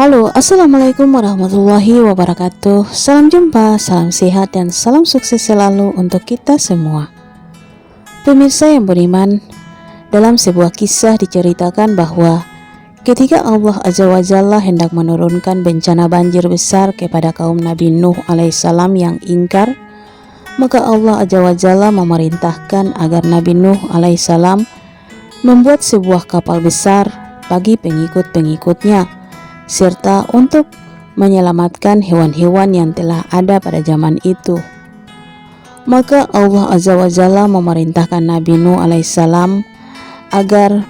Halo, Assalamualaikum warahmatullahi wabarakatuh. Salam jumpa, salam sehat dan salam sukses selalu untuk kita semua. Pemirsa yang beriman Dalam sebuah kisah diceritakan bahwa Ketika Allah Azza wa Jalla hendak menurunkan bencana banjir besar kepada kaum Nabi Nuh alaihissalam yang ingkar Maka Allah Azza wa Jalla memerintahkan agar Nabi Nuh alaihissalam Membuat sebuah kapal besar bagi pengikut-pengikutnya serta untuk menyelamatkan hewan-hewan yang telah ada pada zaman itu. Maka Allah Azza wa Jalla memerintahkan Nabi Nuh alaihissalam agar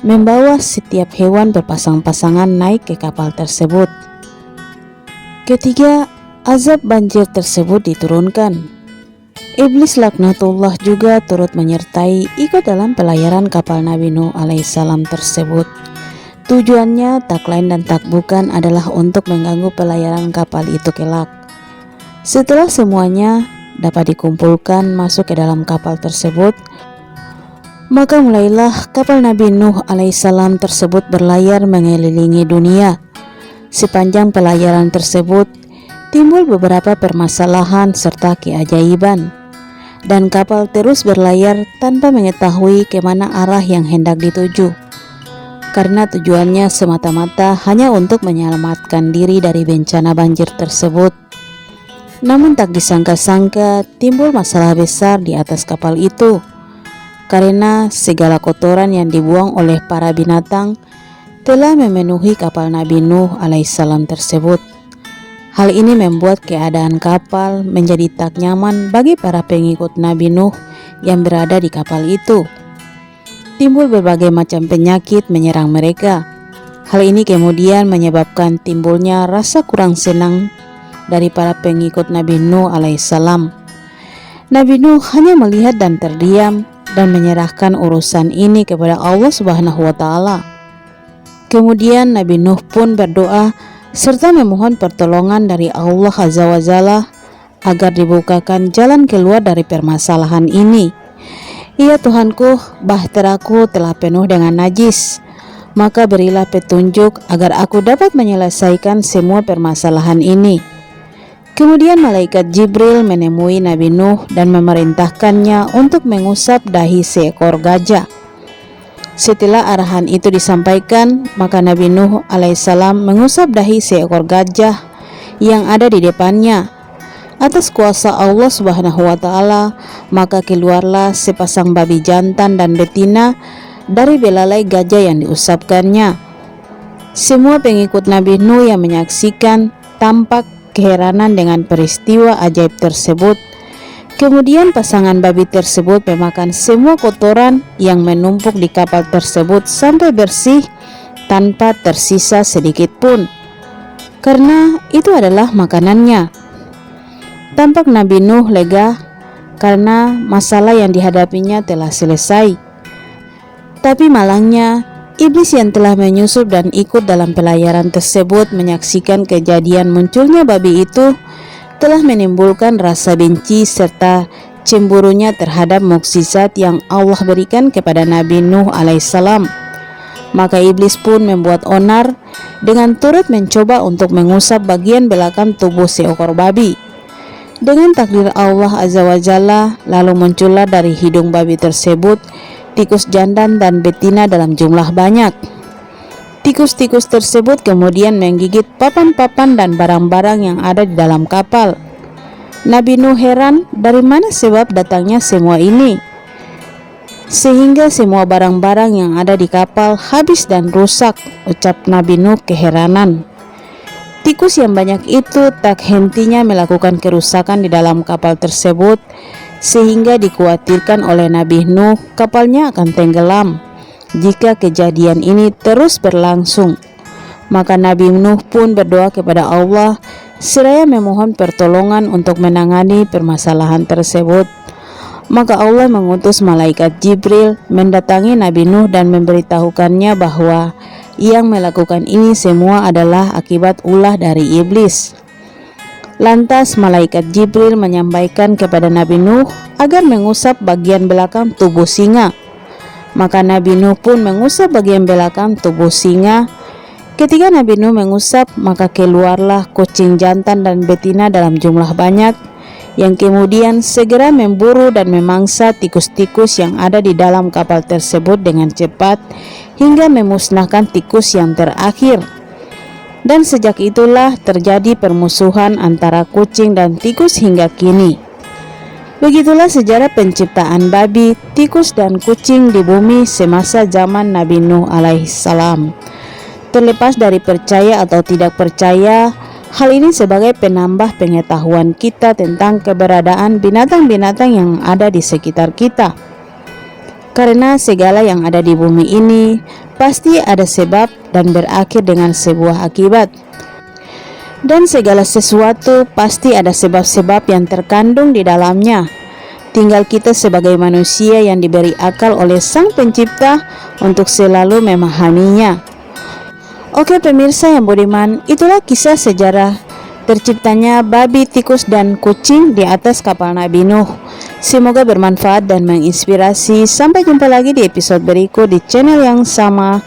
membawa setiap hewan berpasang-pasangan naik ke kapal tersebut. Ketiga, azab banjir tersebut diturunkan. Iblis laknatullah juga turut menyertai ikut dalam pelayaran kapal Nabi Nuh alaihissalam tersebut. Tujuannya tak lain dan tak bukan adalah untuk mengganggu pelayaran kapal itu kelak. Setelah semuanya dapat dikumpulkan masuk ke dalam kapal tersebut, maka mulailah kapal Nabi Nuh alaihissalam tersebut berlayar mengelilingi dunia. Sepanjang pelayaran tersebut, timbul beberapa permasalahan serta keajaiban. Dan kapal terus berlayar tanpa mengetahui ke mana arah yang hendak dituju karena tujuannya semata-mata hanya untuk menyelamatkan diri dari bencana banjir tersebut. Namun tak disangka-sangka timbul masalah besar di atas kapal itu karena segala kotoran yang dibuang oleh para binatang telah memenuhi kapal Nabi Nuh alaihissalam tersebut. Hal ini membuat keadaan kapal menjadi tak nyaman bagi para pengikut Nabi Nuh yang berada di kapal itu timbul berbagai macam penyakit menyerang mereka. Hal ini kemudian menyebabkan timbulnya rasa kurang senang dari para pengikut Nabi Nuh alaihissalam. Nabi Nuh hanya melihat dan terdiam dan menyerahkan urusan ini kepada Allah Subhanahu wa taala. Kemudian Nabi Nuh pun berdoa serta memohon pertolongan dari Allah Azza wa Jalla agar dibukakan jalan keluar dari permasalahan ini. Ya Tuhanku, bahteraku telah penuh dengan najis. Maka berilah petunjuk agar aku dapat menyelesaikan semua permasalahan ini. Kemudian malaikat Jibril menemui Nabi Nuh dan memerintahkannya untuk mengusap dahi seekor gajah. Setelah arahan itu disampaikan, maka Nabi Nuh alaihissalam mengusap dahi seekor gajah yang ada di depannya atas kuasa Allah Subhanahu wa taala, maka keluarlah sepasang babi jantan dan betina dari belalai gajah yang diusapkannya. Semua pengikut Nabi Nuh yang menyaksikan tampak keheranan dengan peristiwa ajaib tersebut. Kemudian pasangan babi tersebut memakan semua kotoran yang menumpuk di kapal tersebut sampai bersih tanpa tersisa sedikit pun. Karena itu adalah makanannya. Tampak Nabi Nuh lega karena masalah yang dihadapinya telah selesai. Tapi malangnya, iblis yang telah menyusup dan ikut dalam pelayaran tersebut menyaksikan kejadian munculnya babi itu telah menimbulkan rasa benci serta cemburunya terhadap mukjizat yang Allah berikan kepada Nabi Nuh alaihissalam. Maka iblis pun membuat onar dengan turut mencoba untuk mengusap bagian belakang tubuh seekor babi. Dengan takdir Allah Azza wa Jalla, lalu muncullah dari hidung babi tersebut tikus jantan dan betina dalam jumlah banyak. Tikus-tikus tersebut kemudian menggigit papan-papan dan barang-barang yang ada di dalam kapal. Nabi Nuh heran dari mana sebab datangnya semua ini. Sehingga semua barang-barang yang ada di kapal habis dan rusak, ucap Nabi Nuh keheranan. Tikus yang banyak itu tak hentinya melakukan kerusakan di dalam kapal tersebut sehingga dikhawatirkan oleh Nabi Nuh kapalnya akan tenggelam jika kejadian ini terus berlangsung. Maka Nabi Nuh pun berdoa kepada Allah seraya memohon pertolongan untuk menangani permasalahan tersebut. Maka Allah mengutus malaikat Jibril mendatangi Nabi Nuh dan memberitahukannya bahwa yang melakukan ini semua adalah akibat ulah dari iblis. Lantas malaikat Jibril menyampaikan kepada Nabi Nuh agar mengusap bagian belakang tubuh singa. Maka Nabi Nuh pun mengusap bagian belakang tubuh singa Ketika Nabi Nuh mengusap, maka keluarlah kucing jantan dan betina dalam jumlah banyak, yang kemudian segera memburu dan memangsa tikus-tikus yang ada di dalam kapal tersebut dengan cepat hingga memusnahkan tikus yang terakhir. Dan sejak itulah terjadi permusuhan antara kucing dan tikus hingga kini. Begitulah sejarah penciptaan babi, tikus, dan kucing di bumi semasa zaman Nabi Nuh alaihissalam. Terlepas dari percaya atau tidak percaya, hal ini sebagai penambah pengetahuan kita tentang keberadaan binatang-binatang yang ada di sekitar kita. Karena segala yang ada di bumi ini pasti ada sebab dan berakhir dengan sebuah akibat. Dan segala sesuatu pasti ada sebab-sebab yang terkandung di dalamnya. Tinggal kita sebagai manusia yang diberi akal oleh Sang Pencipta untuk selalu memahaminya. Oke pemirsa yang budiman, itulah kisah sejarah terciptanya babi, tikus, dan kucing di atas kapal Nabi Nuh. Semoga bermanfaat dan menginspirasi. Sampai jumpa lagi di episode berikut di channel yang sama.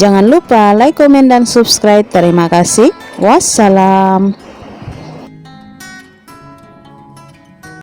Jangan lupa like, komen, dan subscribe. Terima kasih. Wassalam.